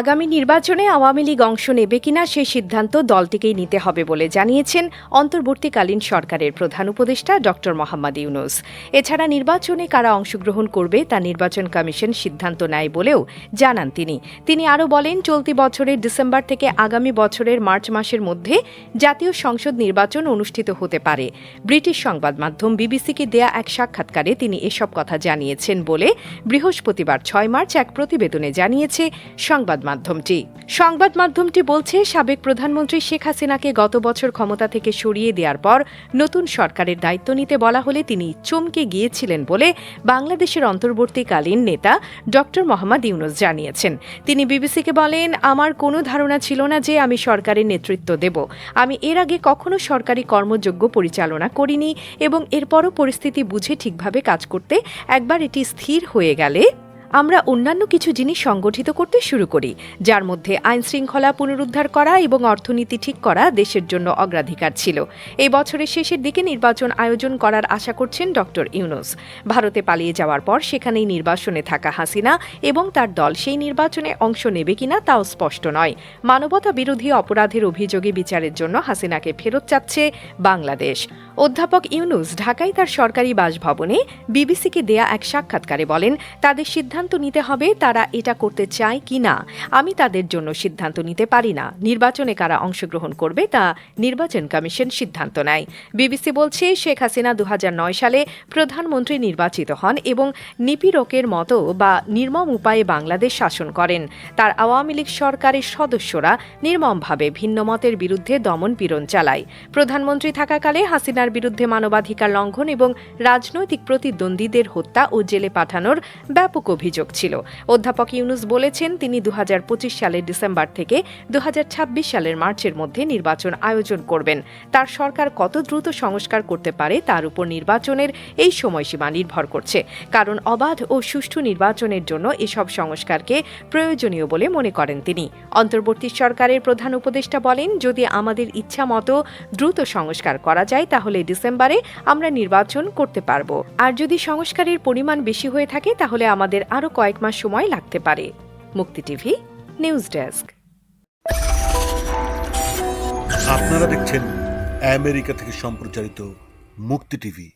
আগামী নির্বাচনে আওয়ামী লীগ অংশ নেবে কিনা সেই সিদ্ধান্ত দলটিকেই নিতে হবে বলে জানিয়েছেন অন্তর্বর্তীকালীন সরকারের প্রধান উপদেষ্টা ড মোহাম্মদ ইউনুস। এছাড়া নির্বাচনে কারা অংশগ্রহণ করবে তা নির্বাচন কমিশন সিদ্ধান্ত নেয় বলেও জানান তিনি। তিনি আরও বলেন, চলতি বছরের ডিসেম্বর থেকে আগামী বছরের মার্চ মাসের মধ্যে জাতীয় সংসদ নির্বাচন অনুষ্ঠিত হতে পারে। ব্রিটিশ সংবাদ মাধ্যম বিবিসিকে দেয়া এক সাক্ষাৎকারে তিনি এসব কথা জানিয়েছেন বলে বৃহস্পতিবার ছয় মার্চ এক প্রতিবেদনে জানিয়েছে সংবাদ মাধ্যমটি সংবাদ মাধ্যমটি বলছে, সাবেক প্রধানমন্ত্রী শেখ হাসিনাকে গত বছর ক্ষমতা থেকে সরিয়ে দেওয়ার পর নতুন সরকারের দায়িত্ব নিতে বলা হলে তিনি চমকে গিয়েছিলেন বলে বাংলাদেশের অন্তর্বর্তীকালীন নেতা ড. মোহাম্মদ ইউনুস জানিয়েছেন। তিনি বিবিসিকে বলেন, আমার কোনো ধারণা ছিল না যে আমি সরকারের নেতৃত্ব দেব। আমি এর আগে কখনো সরকারি কর্মযোগ্য পরিচালনা করিনি এবং এরপরও পরিস্থিতি বুঝে ঠিকভাবে কাজ করতে একবার এটি স্থির হয়ে গেলে আমরা অন্যান্য কিছু জিনিস সংগঠিত করতে শুরু করি, যার মধ্যে আইন শৃঙ্খলা পুনরুদ্ধার করা এবং অর্থনীতি ঠিক করা দেশের জন্য অগ্রাধিকার ছিল। এই বছরের শেষের দিকে নির্বাচন আয়োজন করার আশা করছেন ডক্টর ইউনুস। ভারতে পালিয়ে যাওয়ার পর সেখানেই নির্বাসনে থাকা হাসিনা এবং তার দল সেই নির্বাচনে অংশ নেবে কিনা তাও স্পষ্ট নয়। মানবতা বিরোধী অপরাধের অভিযোগে বিচারের জন্য হাসিনাকে ফেরত চাচ্ছে বাংলাদেশ। অধ্যাপক ইউনুস ঢাকায় তার সরকারি বাসভবনে বিবিসিকে দেয়া এক সাক্ষাৎকারে বলেন, তাদের সিদ্ধান্ত নিতে হবে তারা এটা করতে চায় কি না। আমি তাদের জন্য সিদ্ধান্ত নিতে পারি না। নির্বাচনে কারা অংশগ্রহণ করবে তা নির্বাচন কমিশন সিদ্ধান্ত নেয়। বিবিসি বলছে, শেখ হাসিনা দু হাজার নয় সালে প্রধানমন্ত্রী নির্বাচিত হন এবং নিপীড়কের মতো বা নির্মম উপায়ে বাংলাদেশ শাসন করেন। তার আওয়ামী লীগ সরকারের সদস্যরা নির্মমভাবে ভিন্নমতের বিরুদ্ধে দমন পীড়ন চালায়। প্রধানমন্ত্রী থাকাকালে হাসিনার বিরুদ্ধে মানবাধিকার লঙ্ঘন এবং রাজনৈতিক প্রতিদ্বন্দ্বীদের হত্যা ও জেলে পাঠানোর ব্যাপক অভিযোগ ছিল। অধ্যাপক ইউনুস বলেছেন, তিনি দু সালের ডিসেম্বর থেকে দু সালের মার্চের মধ্যে নির্বাচন আয়োজন করবেন। তার সরকার কত দ্রুত সংস্কার করতে পারে তার উপর নির্বাচনের এই সময়সীমা নির্ভর করছে। কারণ অবাধ ও সুষ্ঠু নির্বাচনের জন্য এসব সংস্কারকে প্রয়োজনীয় বলে মনে করেন তিনি। অন্তর্বর্তী সরকারের প্রধান উপদেষ্টা বলেন, যদি আমাদের ইচ্ছা মতো দ্রুত সংস্কার করা যায় তাহলে ডিসেম্বরে আমরা নির্বাচন করতে পারব। আর যদি সংস্কারের পরিমাণ বেশি হয়ে থাকে, তাহলে আমাদের আরও কয়েক মাস সময় লাগতে পারে। মুক্তি টিভি, নিউজ ডেস্ক। আপনারা দেখছেন আমেরিকা থেকে সম্প্রচারিত মুক্তি টিভি।